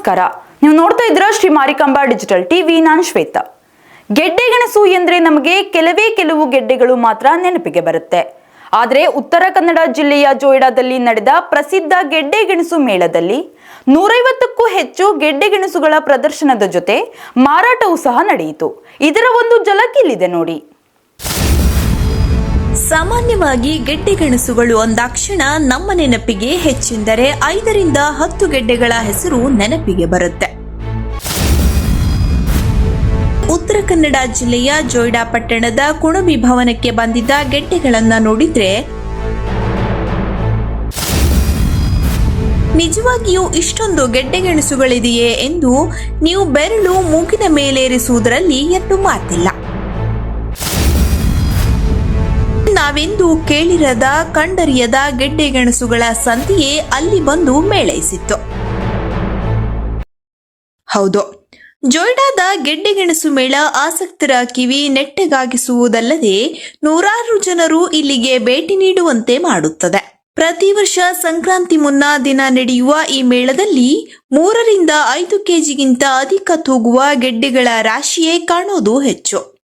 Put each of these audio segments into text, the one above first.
ನಮಸ್ಕಾರ. ನೀವು ನೋಡ್ತಾ ಇದ್ರ ಶ್ರೀ ಮಾರಿಕಾಂಬಾ ಡಿಜಿಟಲ್ ಟಿವಿ. ನಾನು ಶ್ವೇತಾ. ಗೆಡ್ಡೆ ಗೆಣಸು ಎಂದ್ರೆ ನಮಗೆ ಕೆಲವೇ ಕೆಲವು ಗೆಡ್ಡೆಗಳು ಮಾತ್ರ ನೆನಪಿಗೆ ಬರುತ್ತೆ. ಆದರೆ ಉತ್ತರ ಕನ್ನಡ ಜಿಲ್ಲೆಯ ಜೋಯಿಡಾದಲ್ಲಿ ನಡೆದ ಪ್ರಸಿದ್ಧ ಗೆಡ್ಡೆ ಗೆಣಸು ಮೇಳದಲ್ಲಿ ನೂರೈವತ್ತಕ್ಕೂ ಹೆಚ್ಚು ಗೆಡ್ಡೆ ಗೆಣಸುಗಳ ಪ್ರದರ್ಶನದ ಜೊತೆ ಮಾರಾಟವೂ ಸಹ ನಡೆಯಿತು. ಇದರ ಒಂದು ಜಲಕ್ಕಿಲ್ಲಿದೆ ನೋಡಿ. ಸಾಮಾನ್ಯವಾಗಿ ಗೆಡ್ಡೆ ಗೆಣಸುಗಳು ಅಂದಾಕ್ಷಣ ನಮ್ಮ ನೆನಪಿಗೆ ಹೆಚ್ಚೆಂದರೆ ಐದರಿಂದ ಹತ್ತು ಗೆಡ್ಡೆಗಳ ಹೆಸರು ನೆನಪಿಗೆ ಬರುತ್ತೆ. ಉತ್ತರ ಕನ್ನಡ ಜಿಲ್ಲೆಯ ಜೋಯ್ಡಾ ಪಟ್ಟಣದ ಕುಣಬಿ ಭವನಕ್ಕೆ ಬಂದಿದ್ದ ಗೆಡ್ಡೆಗಳನ್ನ ನೋಡಿದ್ರೆ ನಿಜವಾಗಿಯೂ ಇಷ್ಟೊಂದು ಗೆಡ್ಡೆಗೆಣಸುಗಳಿದೆಯೇ ಎಂದು ನೀವು ಬೆರಳು ಮೂಗಿನ ಮೇಲೇರಿಸುವುದರಲ್ಲಿ ಎರಡು ಮಾತಿಲ್ಲ. ನಾವೆಂದು ಕೇಳಿರದ, ಕಂಡರಿಯದ ಗೆಡ್ಡೆಗೆಣಸುಗಳ ಸಂತಿಯೇ ಅಲ್ಲಿ ಬಂದು ಮೇಳೈಸಿತ್ತು. ಹೌದು. ಜೋಯ್ಡಾದ ಗೆಡ್ಡೆಗೆಣಸು ಮೇಳ ಆಸಕ್ತರ ಕಿವಿ ನೆಟ್ಟಗಾಗಿಸುವುದಲ್ಲದೆ ನೂರಾರು ಜನರು ಇಲ್ಲಿಗೆ ಭೇಟಿ ನೀಡುವಂತೆ ಮಾಡುತ್ತದೆ. ಪ್ರತಿ ವರ್ಷ ಸಂಕ್ರಾಂತಿ ಮುನ್ನ ದಿನ ನಡೆಯುವ ಈ ಮೇಳದಲ್ಲಿ ಮೂರರಿಂದ ಐದು ಕೆಜಿಗಿಂತ ಅಧಿಕ ತೂಗುವ ಗೆಡ್ಡೆಗಳ ರಾಶಿಯೇ ಕಾಣೋದು ಹೆಚ್ಚು.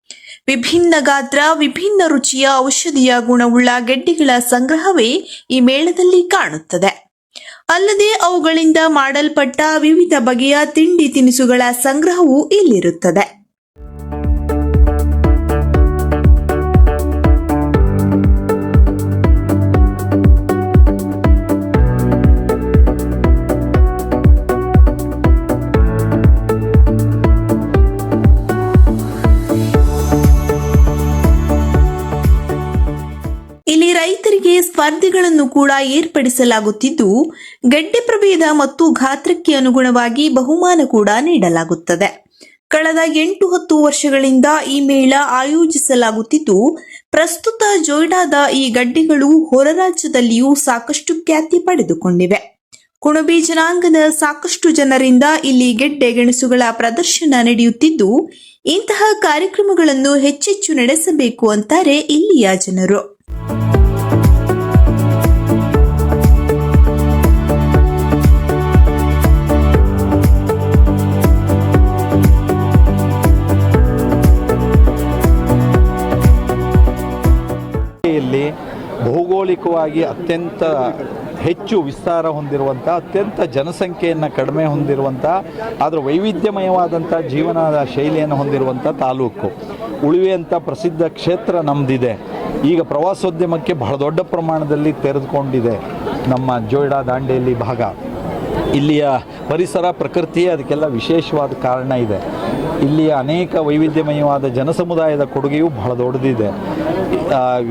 ವಿಭಿನ್ನ ಗಾತ್ರ, ವಿಭಿನ್ನ ರುಚಿಯ ಔಷಧಿಯ ಗುಣವುಳ್ಳ ಗೆಡ್ಡೆಗಳ ಸಂಗ್ರಹವೇ ಈ ಮೇಳದಲ್ಲಿ ಕಾಣುತ್ತದೆ. ಅಲ್ಲದೆ ಅವುಗಳಿಂದ ಮಾಡಲ್ಪಟ್ಟ ವಿವಿಧ ಬಗೆಯ ತಿಂಡಿ ತಿನಿಸುಗಳ ಸಂಗ್ರಹವೂ ಇಲ್ಲಿರುತ್ತದೆ. ಸ್ಪರ್ಧೆಗಳನ್ನು ಕೂಡ ಏರ್ಪಡಿಸಲಾಗುತ್ತಿದ್ದು ಗೆಡ್ಡೆ ಪ್ರಭೇದ ಮತ್ತು ಗಾತ್ರಕ್ಕೆ ಅನುಗುಣವಾಗಿ ಬಹುಮಾನ ಕೂಡ ನೀಡಲಾಗುತ್ತದೆ. ಕಳೆದ ಎಂಟು ಹತ್ತು ವರ್ಷಗಳಿಂದ ಈ ಮೇಳ ಆಯೋಜಿಸಲಾಗುತ್ತಿದ್ದು, ಪ್ರಸ್ತುತ ಜೋಯ್ಡಾದ ಈ ಗಡ್ಡೆಗಳು ಹೊರ ರಾಜ್ಯದಲ್ಲಿಯೂ ಸಾಕಷ್ಟು ಖ್ಯಾತಿ ಪಡೆದುಕೊಂಡಿವೆ. ಕುಣಬಿ ಜನಾಂಗದ ಸಾಕಷ್ಟು ಜನರಿಂದ ಇಲ್ಲಿ ಗೆಡ್ಡೆ ಗೆಣಸುಗಳ ಪ್ರದರ್ಶನ ನಡೆಯುತ್ತಿದ್ದು, ಇಂತಹ ಕಾರ್ಯಕ್ರಮಗಳನ್ನು ಹೆಚ್ಚೆಚ್ಚು ನಡೆಸಬೇಕು ಅಂತಾರೆ ಇಲ್ಲಿಯ ಜನರು. ಭೌಗೋಳಿಕವಾಗಿ ಅತ್ಯಂತ ಹೆಚ್ಚು ವಿಸ್ತಾರ ಹೊಂದಿರುವಂಥ, ಅತ್ಯಂತ ಜನಸಂಖ್ಯೆಯನ್ನು ಕಡಿಮೆ ಹೊಂದಿರುವಂಥ ಅದರ ವೈವಿಧ್ಯಮಯವಾದಂಥ ಜೀವನದ ಶೈಲಿಯನ್ನು ಹೊಂದಿರುವಂಥ ತಾಲೂಕು. ಉಳಿವೆ ಅಂತ ಪ್ರಸಿದ್ಧ ಕ್ಷೇತ್ರ ನಮ್ಮದಿದೆ ಈಗ ಪ್ರವಾಸೋದ್ಯಮಕ್ಕೆ ಬಹಳ ದೊಡ್ಡ ಪ್ರಮಾಣದಲ್ಲಿ ತೆರೆದುಕೊಂಡಿದೆ ನಮ್ಮ ಜೋಯ್ಡಾ ದಾಂಡೇಲಿ ಭಾಗ. ಇಲ್ಲಿಯ ಪರಿಸರ ಪ್ರಕೃತಿ ಅದಕ್ಕೆಲ್ಲ ವಿಶೇಷವಾದ ಕಾರಣ ಇದೆ. ಇಲ್ಲಿಯ ಅನೇಕ ವೈವಿಧ್ಯಮಯವಾದ ಜನಸಮುದಾಯದ ಕೊಡುಗೆಯೂ ಬಹಳ ದೊಡ್ಡದಿದೆ.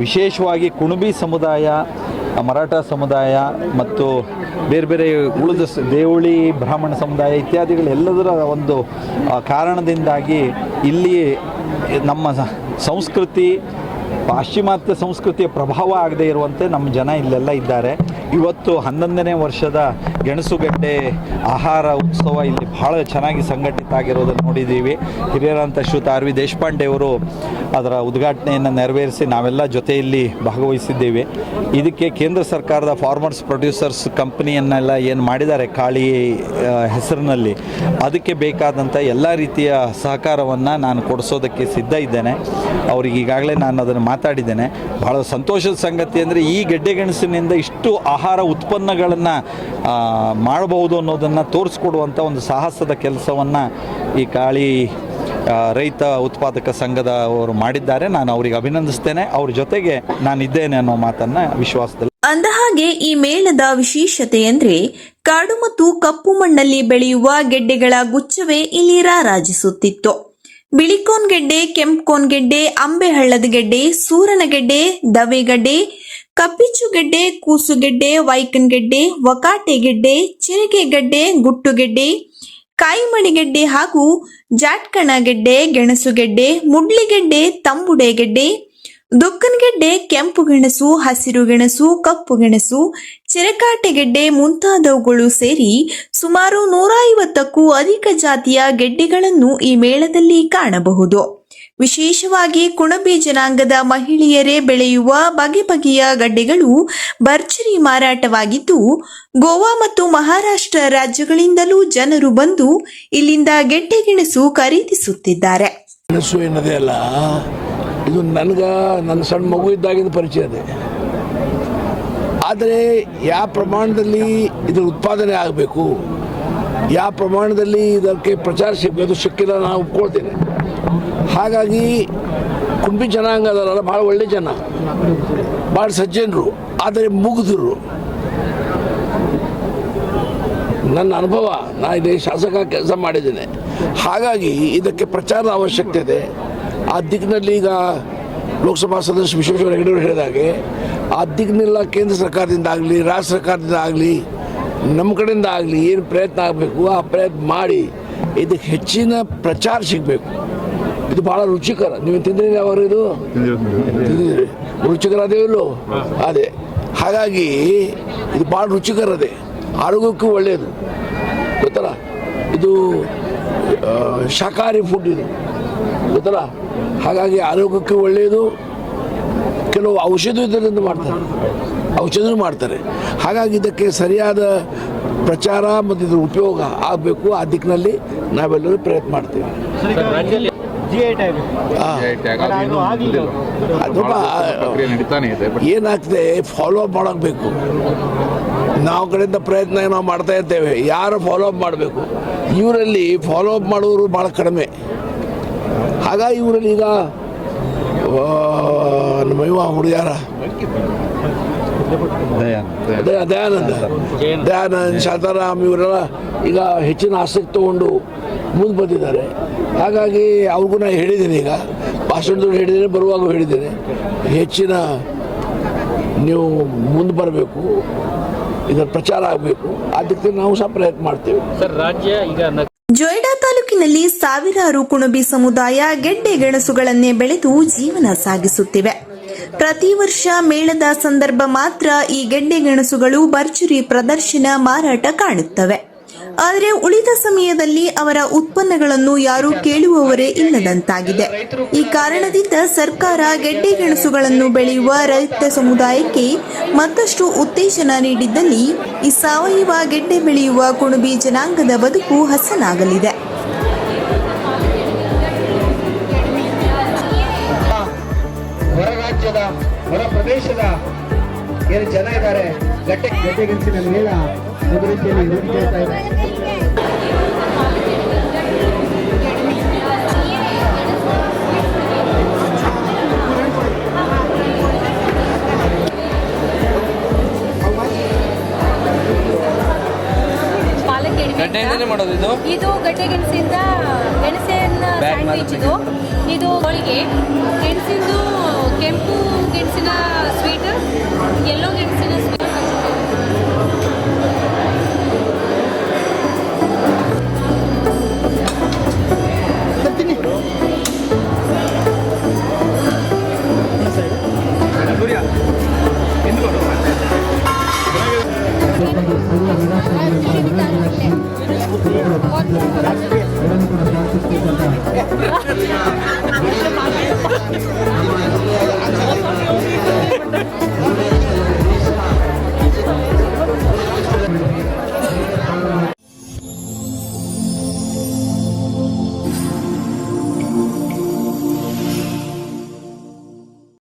ವಿಶೇಷವಾಗಿ ಕುಣಬಿ ಸಮುದಾಯ, ಮರಾಠ ಸಮುದಾಯ ಮತ್ತು ಬೇರೆ ಬೇರೆ ಉಳಿದ ದೇವಳಿ, ಬ್ರಾಹ್ಮಣ ಸಮುದಾಯ ಇತ್ಯಾದಿಗಳೆಲ್ಲದರ ಒಂದು ಕಾರಣದಿಂದಾಗಿ ಇಲ್ಲಿ ನಮ್ಮ ಸಂಸ್ಕೃತಿ, ಪಾಶ್ಚಿಮಾತ್ಯ ಸಂಸ್ಕೃತಿಯ ಪ್ರಭಾವ ಆಗದೇ ಇರುವಂತೆ ನಮ್ಮ ಜನ ಇಲ್ಲೆಲ್ಲ ಇದ್ದಾರೆ. ಇವತ್ತು ಹನ್ನೊಂದನೇ ವರ್ಷದ ಗೆಣಸುಗಡ್ಡೆ ಆಹಾರ ಉತ್ಸವ ಇಲ್ಲಿ ಬಹಳ ಚೆನ್ನಾಗಿ ಸಂಘಟಿತ ಆಗಿರೋದನ್ನು ನೋಡಿದ್ದೀವಿ. ಹಿರಿಯರಂತ ಶ್ರೀಯುತ ಆರ್ ವಿ ದೇಶಪಾಂಡೆ ಅವರು ಅದರ ಉದ್ಘಾಟನೆಯನ್ನು ನೆರವೇರಿಸಿ ನಾವೆಲ್ಲ ಜೊತೆಯಲ್ಲಿ ಭಾಗವಹಿಸಿದ್ದೇವೆ. ಇದಕ್ಕೆ ಕೇಂದ್ರ ಸರ್ಕಾರದ ಫಾರ್ಮರ್ಸ್ ಪ್ರೊಡ್ಯೂಸರ್ಸ್ ಕಂಪ್ನಿಯನ್ನೆಲ್ಲ ಏನು ಮಾಡಿದ್ದಾರೆ ಕಾಳಿ ಹೆಸರಿನಲ್ಲಿ, ಅದಕ್ಕೆ ಬೇಕಾದಂಥ ಎಲ್ಲ ರೀತಿಯ ಸಹಕಾರವನ್ನು ನಾನು ಕೊಡಿಸೋದಕ್ಕೆ ಸಿದ್ಧ ಇದ್ದೇನೆ. ಅವ್ರಿಗೆ ಈಗಾಗಲೇ ನಾನು ಅದನ್ನು ಮಾತಾಡಿದ್ದೇನೆ. ಭಾಳ ಸಂತೋಷದ ಸಂಗತಿ ಅಂದರೆ ಈ ಗೆಡ್ಡೆ ಗೆಣಸಿನಿಂದ ಇಷ್ಟು ಆಹಾರ ಉತ್ಪನ್ನಗಳನ್ನು ಮಾಡಬಹುದು ಅನ್ನೋದನ್ನು ತೋರಿಸ್ಕೊಡುವಂಥ ಒಂದು ಸಾಹಸದ ಕೆಲಸವನ್ನು ಈ ಕಾಳಿ ರೈತ ಉತ್ಪಾದಕ ಸಂಘದ ಅವರು ಮಾಡಿದ್ದಾರೆ. ನಾನು ಅವರಿಗೆ ಅಭಿನಂದಿಸ್ತೇನೆ. ಅವ್ರ ಜೊತೆಗೆ ನಾನು ಇದ್ದೇನೆ ಅನ್ನೋ ಮಾತನ್ನ ವಿಶ್ವಾಸದಲ್ಲಿ. ಅಂದಹಾಗೆ, ಈ ಮೇಳದ ವಿಶೇಷತೆ ಅಂದ್ರೆ ಕಾಡು ಮತ್ತು ಕಪ್ಪು ಮಣ್ಣಲ್ಲಿ ಬೆಳೆಯುವ ಗೆಡ್ಡೆಗಳ ಗುಚ್ಛವೇ ಇಲ್ಲಿ ರಾರಾಜಿಸುತ್ತಿತ್ತು ಬಿಳಿಕೋನ್ ಗೆಡ್ಡೆ, ಕೆಂಪ್ಕೋನ್ ಗೆಡ್ಡೆ ಅಂಬೆ ಹಳ್ಳದ ಗೆಡ್ಡೆ, ಸೂರನ ಗೆಡ್ಡೆ ದವೆಗಡ್ಡೆ ಕಪ್ಪಿಚ್ಚು ಗೆಡ್ಡೆ ಕೂಸುಗೆಡ್ಡೆ ವೈಕನ್ಗೆಡ್ಡೆ ವಕಾಟೆಗೆಡ್ಡೆ ವಕಾಟೆ ಗೆಡ್ಡೆ ಚಿರಗೆ ಗೆಡ್ಡೆ ಗುಟ್ಟುಗೆಡ್ಡೆ ಕಾಯಿಮಣಿಗೆಡ್ಡೆ ಹಾಗೂ ಜಾಟ್ಕಣ ಗೆಡ್ಡೆ ಗೆಣಸುಗೆಡ್ಡೆ ಮುಡ್ಲಿಗೆಡ್ಡೆ ತಂಬುಡೆಗೆಡ್ಡೆ ದುಕ್ಕನಗೆಡ್ಡೆ ಕೆಂಪು ಗೆಣಸು, ಹಸಿರು ಗೆಣಸು, ಕಪ್ಪು ಗೆಣಸು ಚಿರಕಾಟೆಗೆಡ್ಡೆ ಮುಂತಾದವುಗಳು ಸೇರಿ ಸುಮಾರು ನೂರ ಐವತ್ತಕ್ಕೂ ಅಧಿಕ ಜಾತಿಯ ಗೆಡ್ಡೆಗಳನ್ನು ಈ ಮೇಳದಲ್ಲಿ ಕಾಣಬಹುದು. ವಿಶೇಷವಾಗಿ ಕುಣಬಿ ಜನಾಂಗದ ಮಹಿಳೆಯರೇ ಬೆಳೆಯುವ ಬಗೆ ಬಗೆಯ ಗಡ್ಡೆಗಳು ಭರ್ಜರಿ ಮಾರಾಟವಾಗಿದ್ದು, ಗೋವಾ ಮತ್ತು ಮಹಾರಾಷ್ಟ್ರ ರಾಜ್ಯಗಳಿಂದಲೂ ಜನರು ಬಂದು ಇಲ್ಲಿಂದ ಗೆಡ್ಡೆ ಗೆಣಸು ಖರೀದಿಸುತ್ತಿದ್ದಾರೆ. ಗೆಣಸು ಎನ್ನದೇ ಇದು ನನಗೆ ನನ್ನ ಸಣ್ಣ ಮಗು ಇದ್ದಾಗಿಂದ ಪರಿಚಯ ಇದೆ ಆದರೆ ಯಾವ ಪ್ರಮಾಣದಲ್ಲಿ ಇದರ ಉತ್ಪಾದನೆ ಆಗಬೇಕು ಯಾವ ಪ್ರಮಾಣದಲ್ಲಿ ಇದಕ್ಕೆ ಪ್ರಚಾರ ಸಿಗಬೇಕು ಸಿಕ್ಕಿಲ್ಲ, ನಾನು ಒಪ್ಕೊಳ್ತೇನೆ. ಹಾಗಾಗಿ ಕುಂಬಿ ಜನಾಂಗ ಭಾಳ ಒಳ್ಳೆ ಜನ. ಭಾಳ ಸಜ್ಜನರು, ಆದರೆ ಮುಗಿದ್ರು. ನನ್ನ ಅನುಭವ, ನಾನು ಇಲ್ಲಿ ಶಾಸಕ ಕೆಲಸ ಮಾಡಿದ್ದೇನೆ. ಹಾಗಾಗಿ ಇದಕ್ಕೆ ಪ್ರಚಾರದ ಅವಶ್ಯಕತೆ ಇದೆ. ಆ ದಿಕ್ಕಿನಲ್ಲಿ ಈಗ ಲೋಕಸಭಾ ಸದಸ್ಯ ವಿಶ್ವೇಶ್ವರ ಹೆಗಡೆ ಅವರು ಹೇಳಿದಾಗೆ ಆ ದಿಕ್ಕಿನೆಲ್ಲ ಕೇಂದ್ರ ಸರ್ಕಾರದಿಂದ ಆಗಲಿ, ರಾಜ್ಯ ಸರ್ಕಾರದಿಂದ ಆಗಲಿ, ನಮ್ಮ ಕಡೆಯಿಂದ ಆಗಲಿ ಏನು ಪ್ರಯತ್ನ ಆಗಬೇಕು, ಆ ಪ್ರಯತ್ನ ಮಾಡಿ ಇದಕ್ಕೆ ಹೆಚ್ಚಿನ ಪ್ರಚಾರ ಸಿಗಬೇಕು. ಇದು ಬಹಳ ರುಚಿಕರ. ನೀವು ತಿಂದ್ರಿ ಯಾವಾಗ ಇದು? ರುಚಿಕರ ರುಚಿಕರ ಇಲ್ಲೋ ಅದೇ. ಹಾಗಾಗಿ ಇದು ಭಾಳ ರುಚಿಕರ ಅದೇ ಆರೋಗ್ಯಕ್ಕೂ ಒಳ್ಳೆಯದು ಗೊತ್ತಲ್ಲ? ಇದು ಶಾಖಾಹಾರಿ ಫುಡ್ ಇದು. ಗೊತ್ತಲ್ಲ? ಹಾಗಾಗಿ ಆರೋಗ್ಯಕ್ಕೆ ಒಳ್ಳೆಯದು ಕೆಲವು ಔಷಧ ಇದರಿಂದ ಮಾಡ್ತಾರೆ. ಔಷಧನೂ ಮಾಡ್ತಾರೆ. ಹಾಗಾಗಿ ಇದಕ್ಕೆ ಸರಿಯಾದ ಪ್ರಚಾರ ಮತ್ತು ಇದರ ಉಪಯೋಗ ಆಗಬೇಕು ಆ ದಿಕ್ಕಿನಲ್ಲಿ ನಾವೆಲ್ಲರೂ ಪ್ರಯತ್ನ ಮಾಡ್ತೀವಿ. ಅದು ಪ್ರಕ್ರಿಯೆ ನಡೀತಾನೆ ಇದೆ ಬಟ್ ಏನಾಗ್ತದೆ ಫಾಲೋ ಅಪ್ ಮಾಡಬೇಕು ನಾವು ಕಡೆಯಿಂದ ಪ್ರಯತ್ನ ನಾವು ಮಾಡ್ತಾ ಇರ್ತೇವೆ. ಯಾರು ಫಾಲೋ ಅಪ್ ಮಾಡಬೇಕು? ಇವರಲ್ಲಿ ಫಾಲೋ ಅಪ್ ಮಾಡೋರು ಭಾಳ ಕಡಿಮೆ. ಹಾಗಾಗಿ ಇವರಲ್ಲಿ ಈಗ ನಮ್ಮ ಇವ ಹುಡುಗ್ಯಾರ ದಯಾನಂದ. ದಯಾನಂದ. ದಯಾನಂದ್ ಶಾಂತಾರಾಮ್ ಇವರೆಲ್ಲ ಈಗ ಹೆಚ್ಚಿನ ಆಸಕ್ತಿ ತಗೊಂಡು ಮುಂದೆ ಬಂದಿದ್ದಾರೆ. ಹಾಗಾಗಿ ಅವ್ರಿಗೂ ನಾನು ಹೇಳಿದ್ದೀನಿ ಈಗ. ಭಾಷಣದಲ್ಲಿ ಹೇಳಿದ್ದೇನೆ ಬರುವಾಗ ಹೇಳಿದ್ದೇನೆ. ಹೆಚ್ಚಿನ ನೀವು ಮುಂದೆ ಬರಬೇಕು. ಇದರ ಪ್ರಚಾರ ಆಗಬೇಕು. ಅದಕ್ಕೆ ನಾವು ಸಹ ಪ್ರಯತ್ನ ಮಾಡ್ತೇವೆ. ಸರ್ ರಾಜ್ಯ ಈಗ ಜೊಯ್ಡಾ ತಾಲೂಕಿನಲ್ಲಿ ಸಾವಿರಾರು ಕುಣಬಿ ಸಮುದಾಯ ಗೆಡ್ಡೆ ಗೆಣಸುಗಳನ್ನೇ ಬೆಳೆದು ಜೀವನ ಸಾಗಿಸುತ್ತಿವೆ. ಪ್ರತಿ ವರ್ಷ ಮೇಳದ ಸಂದರ್ಭ ಮಾತ್ರ ಈ ಗೆಡ್ಡೆ ಗೆಣಸುಗಳು ಭರ್ಜರಿ ಪ್ರದರ್ಶನ ಮಾರಾಟ ಕಾಣುತ್ತವೆ. ಆದರೆ ಉಳಿದ ಸಮಯದಲ್ಲಿ ಅವರ ಉತ್ಪನ್ನಗಳನ್ನು ಯಾರೂ ಕೇಳುವವರೇ ಇಲ್ಲದಂತಾಗಿದೆ. ಈ ಕಾರಣದಿಂದ ಸರ್ಕಾರ ಗೆಡ್ಡೆ ಗೆಣಸುಗಳನ್ನು ಬೆಳೆಯುವ ರೈತ ಸಮುದಾಯಕ್ಕೆ ಮತ್ತಷ್ಟು ಉತ್ತೇಜನ ನೀಡಿದ್ದಲ್ಲಿ ಈ ಸಾವಯವ ಗೆಡ್ಡೆ ಬೆಳೆಯುವ ಕುಣಬಿ ಜನಾಂಗದ ಬದುಕು ಹಸನಾಗಲಿದೆ. ಹೊರ ಪ್ರದೇಶದ ಏನು ಜನ ಇದ್ದಾರೆ. ಗಟ್ಟೆ ಗಟ್ಟೆಗೆಣಸಿನ ಮೇಳ ಇದೆ ಗಡ್ಡೆಯಿಂದನೇ ಮಾಡೋದು ಇದು? ಇದು ಗಡ್ಡೆ ಗೆಣಸಿಂದ ಗೆಣಸಿನ ಸ್ಯಾಂಡ್ವಿಚ್ ಇದು. ಇದು ಹೋಳಿಗೆ. ಗೆಣಸಿಂದು ಕೆಂಪು ಗೆಣಸಿನ ಸ್ವೀಟ್ ಎಲ್ಲೋ ಗೆಣಸಿನ ಸ್ವೀಟ್